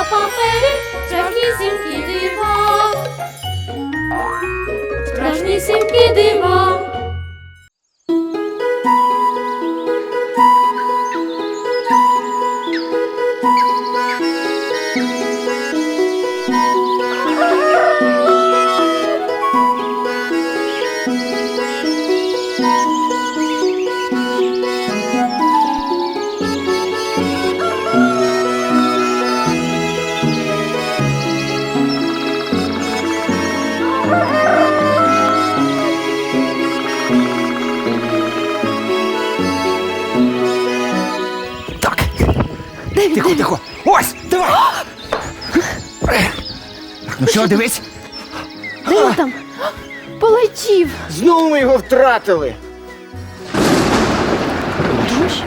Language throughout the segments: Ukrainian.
на папері сімки дива. Страшнісінькі дива. Ось, давай. Так, ну що, дивись. Де там? Полетів. Знову ми його втратили. Дощ.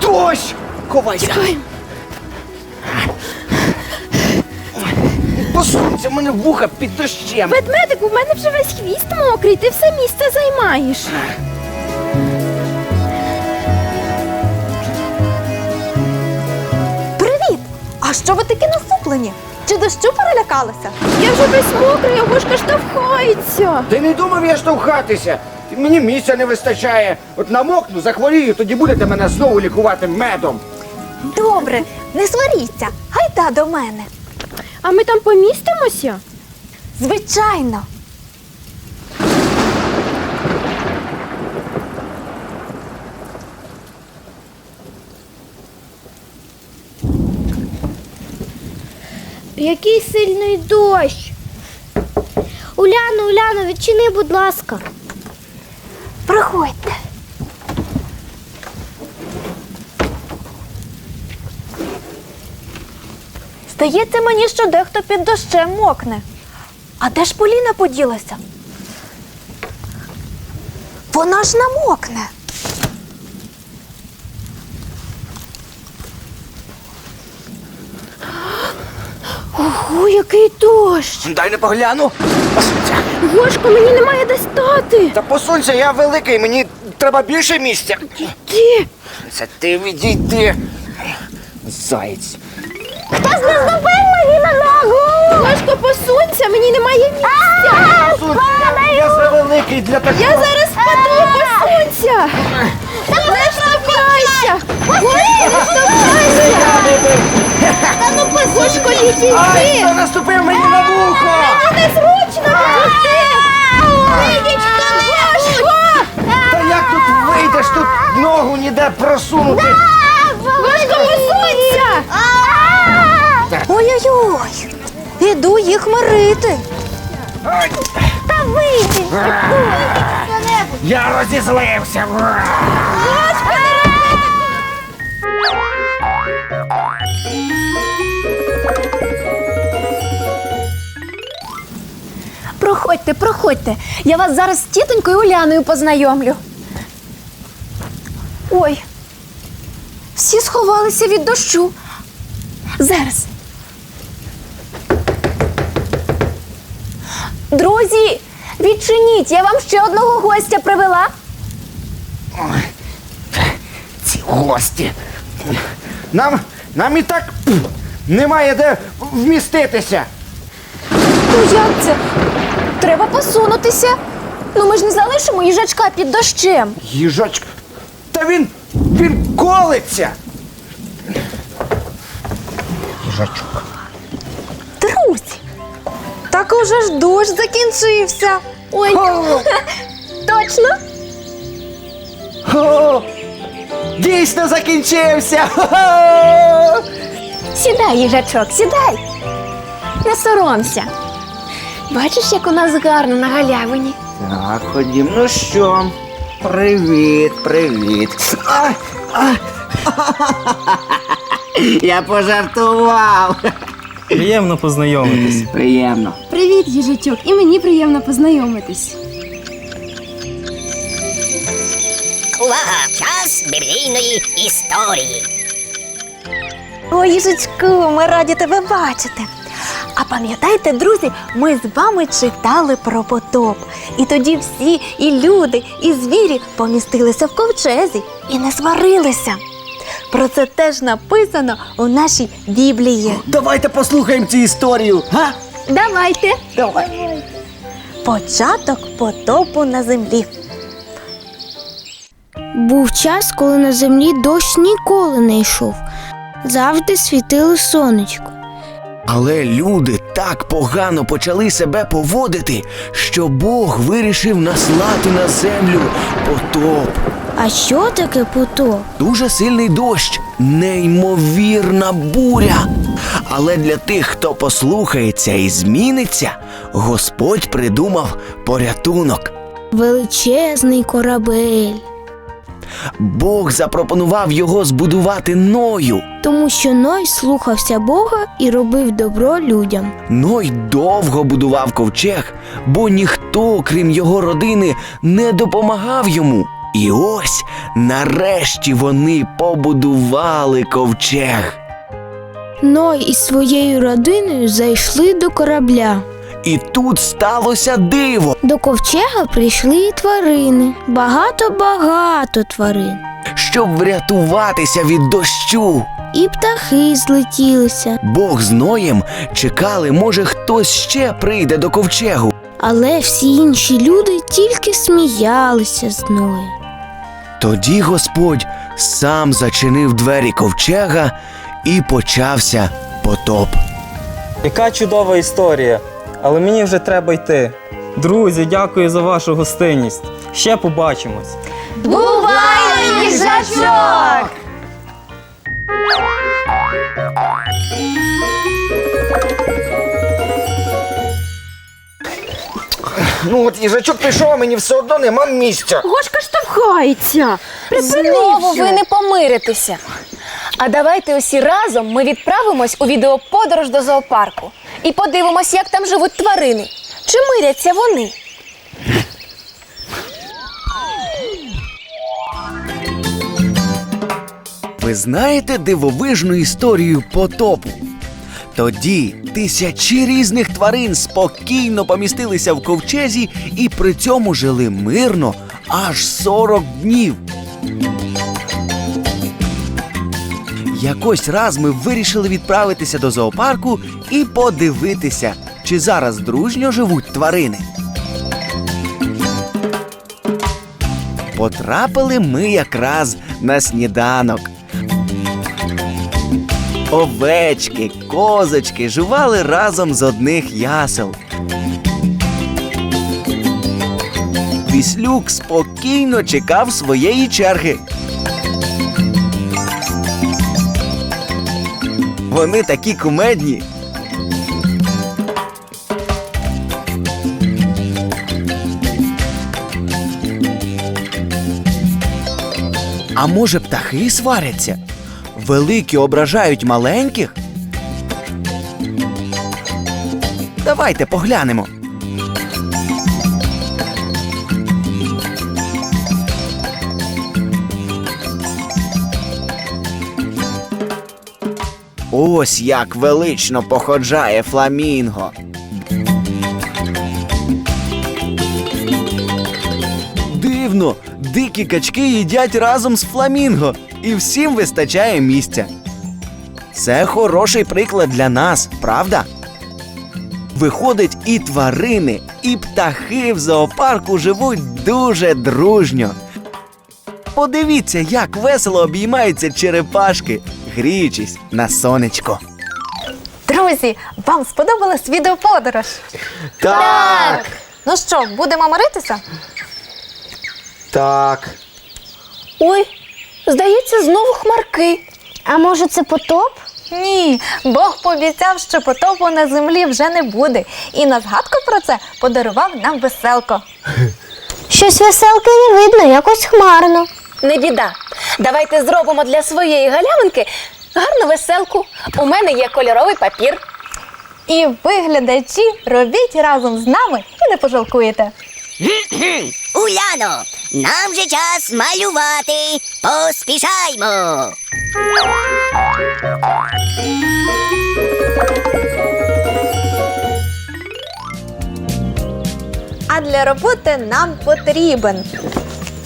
Дощ! Ховайся! Тікаємо. Посунься, в мене вуха під дощем. Ведмедику, в мене вже весь хвіст мокрий, ти все місце займаєш. Що ви такі насуплені? Чи дощу перелякалися? Я вже весь мокрий, а вушка штовхається. Ти не думав я штовхатися. Мені місця не вистачає. От намокну, захворію, тоді будете мене знову лікувати медом. Добре, не сваріться, гайда до мене. А ми там помістимося? Звичайно. Який сильний дощ. Уляно, Уляно, відчини, будь ласка. Проходьте. Здається мені, що дехто під дощем мокне. А де ж Поліна поділася? Вона ж намокне. Ого, який дощ! Дай не погляну. Посунься. Гошко, мені немає де стати. Та посунься, я великий, мені треба більше місця. Ти. Це ти відійди. Заєць. Хтось не здобив мені на ногу! Гошко, посунься, мені немає місця. Посунься, я завеликий для такого. Я зараз впаду, посунься. Не штовхайся. Гошко, не штовхайся. ну, Гошко, Ай, йди. хто наступив мені на вухо! Незручно. Вийдіть, Гошко. Та як тут вийдеш? Тут ногу ніде просунути. Гошко, посунься. Ой-ой-ой! Іду їх мирити. Ай, Та вийдіть! Я розізлився. Проходьте, проходьте. Я вас зараз з тітонькою Уляною познайомлю. Ой. Всі сховалися від дощу. Зараз. Друзі, відчиніть, я вам ще одного гостя привела. Ці гості. Нам, нам і так немає де вміститися. Ну як це? Треба посунутися. Ну ми ж не залишимо їжачка під дощем. Їжачка. Та він. він колиться. Їжачок. Друзі. Так уже ж дощ закінчився. Ой, О, точно? о, дійсно закінчився. Сідай, їжачок, сідай. Не соромся. Бачиш, як у нас гарно на галявині. Так, ходім. Ну що? Привіт, привіт. А, а, Я пожартував. Приємно познайомитись. Приємно. Привіт, їжачок, і мені приємно познайомитись. Увага! Час біблійної історії. Ой, їжачку, ми раді тебе бачити. А пам'ятаєте, друзі, ми з вами читали про потоп. І тоді всі, і люди, і звірі помістилися в ковчезі і не сварилися. Про це теж написано у нашій Біблії. Давайте послухаємо цю історію. Га? Давайте. Давай. Початок потопу на землі. Був час, коли на землі дощ ніколи не йшов. Завжди світило сонечко. Але люди так погано почали себе поводити, що Бог вирішив наслати на землю потоп. А що таке потоп? Дуже сильний дощ, неймовірна буря. Але для тих, хто послухається і зміниться, Господь придумав порятунок. Величезний корабель. Бог запропонував його збудувати ною. Тому що Ной слухався Бога і робив добро людям. Ной довго будував ковчег, бо ніхто, крім його родини, не допомагав йому. І ось нарешті вони побудували ковчег. Ной із своєю родиною зайшли до корабля. І тут сталося диво. До ковчега прийшли тварини. Багато-багато тварин. Щоб врятуватися від дощу. І птахи злетілися. Бог з Ноєм чекали, може, хтось ще прийде до ковчегу. Але всі інші люди тільки сміялися з Ноя. Тоді Господь сам зачинив двері ковчега і почався потоп. Яка чудова історія. Але мені вже треба йти. Друзі, дякую за вашу гостинність. Ще побачимось. Бувай, їжачок! Ну от їжачок пішов, а мені все одно нема місця. Гошка штовхається. Знову ви не помиритеся. А давайте усі разом ми відправимось у відеоподорож до зоопарку і подивимось, як там живуть тварини. Чи миряться вони? Ви знаєте дивовижну історію потопу? Тоді тисячі різних тварин спокійно помістилися в ковчезі і при цьому жили мирно аж 40 днів. Якось раз ми вирішили відправитися до зоопарку і подивитися, чи зараз дружньо живуть тварини. Потрапили ми якраз на сніданок. Овечки, козочки жували разом з одних ясел. Віслюк спокійно чекав своєї черги. Вони такі кумедні. А може птахи сваряться? Великі ображають маленьких? Давайте поглянемо. Ось як велично походжає фламінго. Дивно, дикі качки їдять разом з фламінго, і всім вистачає місця. Це хороший приклад для нас, правда? Виходить, і тварини, і птахи в зоопарку живуть дуже дружньо. Подивіться, як весело обіймаються черепашки, гріючись на сонечко. Друзі, вам сподобалась відеоподорож? Так. Ну що, будемо миритися? Так. Ой, здається, знову хмарки. А може це потоп? Ні, Бог пообіцяв, що потопу на землі вже не буде. І на згадку про це подарував нам веселко. Щось веселки не видно, якось хмарно. Не біда. Давайте зробимо для своєї галявинки гарну веселку. У мене є кольоровий папір. І ви, глядачі, робіть разом з нами і не пожалкуєте. Уляно, нам же час малювати. Поспішаймо. А для роботи нам потрібен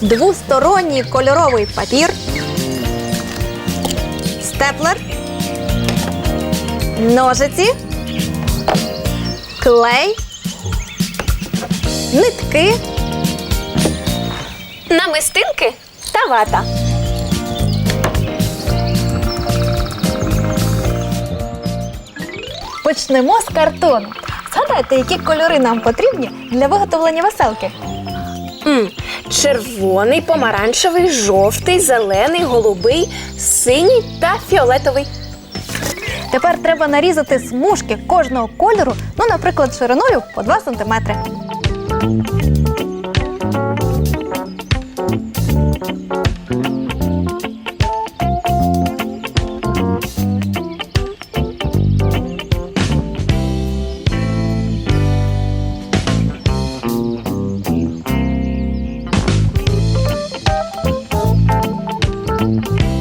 двосторонній кольоровий папір, степлер, ножиці, клей, нитки. Намистинки та вата. Почнемо з картону. Згадайте, які кольори нам потрібні для виготовлення веселки. Червоний, помаранчевий, жовтий, зелений, голубий, синій та фіолетовий. Тепер треба нарізати смужки кожного кольору, ну, наприклад, шириною по 2 см. Ми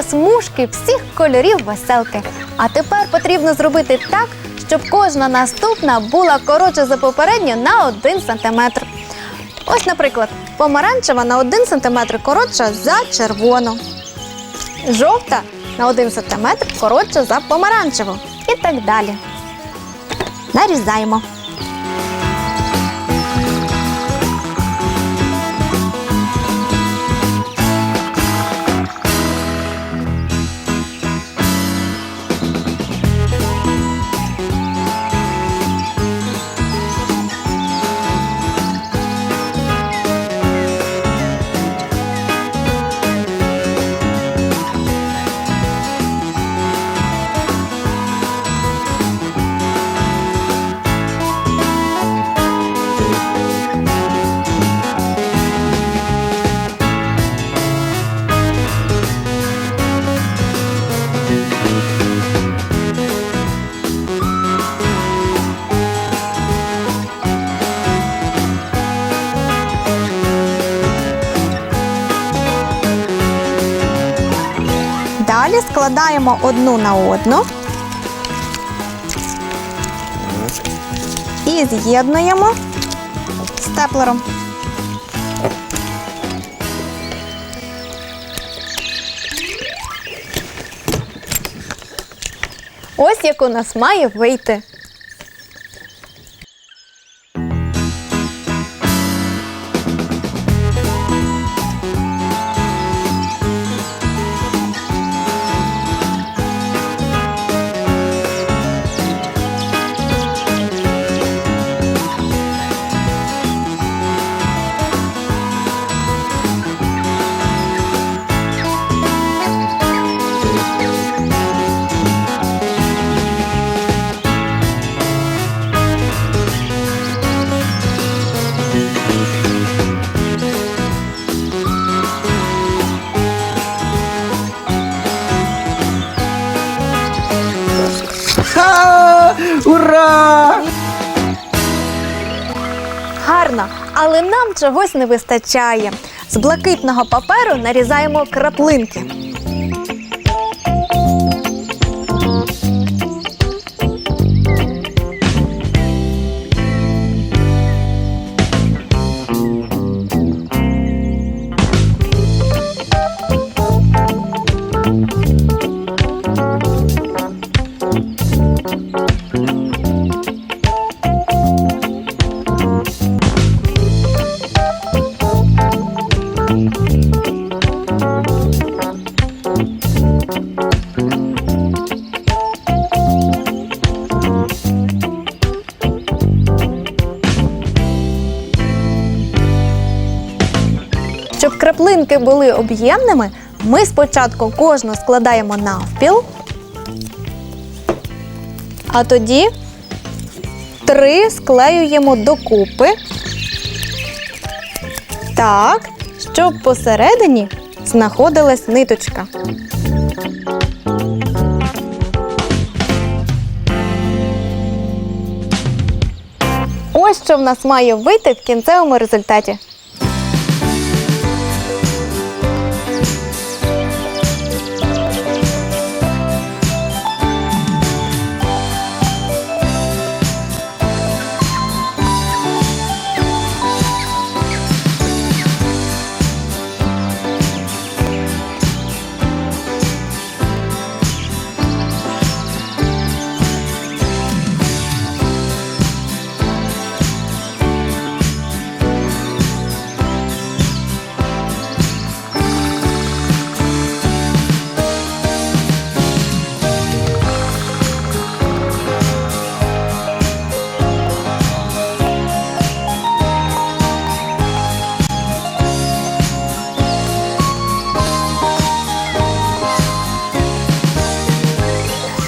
нарізали смужки всіх кольорів веселки. А тепер потрібно зробити так, щоб кожна наступна була коротша за попередню на 1 см. Ось, наприклад, помаранчева на 1 см коротша за червону. Жовта на 1 см коротша за помаранчеву. І так далі. Нарізаємо. Складаємо одну на одну і з'єднуємо степлером. Ось як у нас має вийти. Гарно, але нам чогось не вистачає. З блакитного паперу нарізаємо краплинки. Щоб були об'ємними, ми спочатку кожну складаємо навпіл, а тоді три склеюємо докупи. Так, щоб посередині знаходилась ниточка. Ось що в нас має вийти в кінцевому результаті.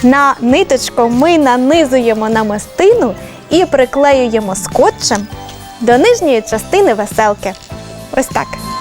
На ниточку ми нанизуємо намистину і приклеюємо скотчем до нижньої частини веселки. Ось так.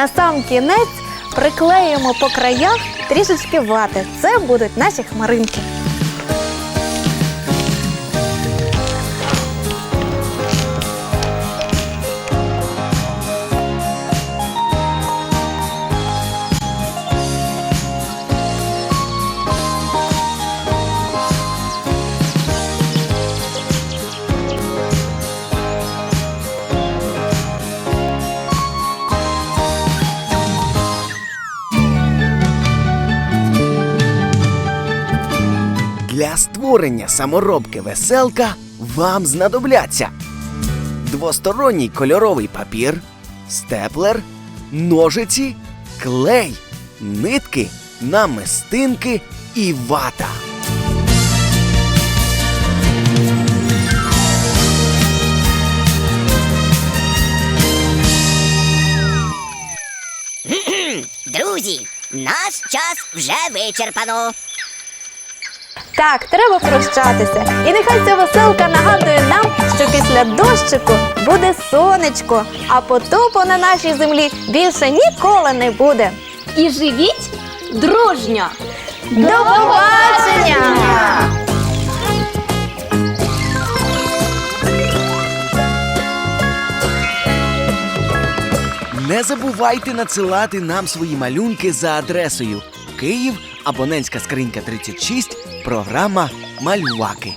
На сам кінець приклеїмо по краях трішечки вати. Це будуть наші хмаринки. Створення саморобки веселка вам знадобляться двосторонній кольоровий папір, степлер, ножиці, клей, нитки, намистинки і вата. Друзі, наш час вже вичерпано. Так, треба прощатися. І нехай ця веселка нагадує нам, що після дощику буде сонечко, а потопу на нашій землі більше ніколи не буде. І живіть дружньо! До побачення! Не забувайте надсилати нам свої малюнки за адресою Київ, абонентська скринька 36, програма Малюваки.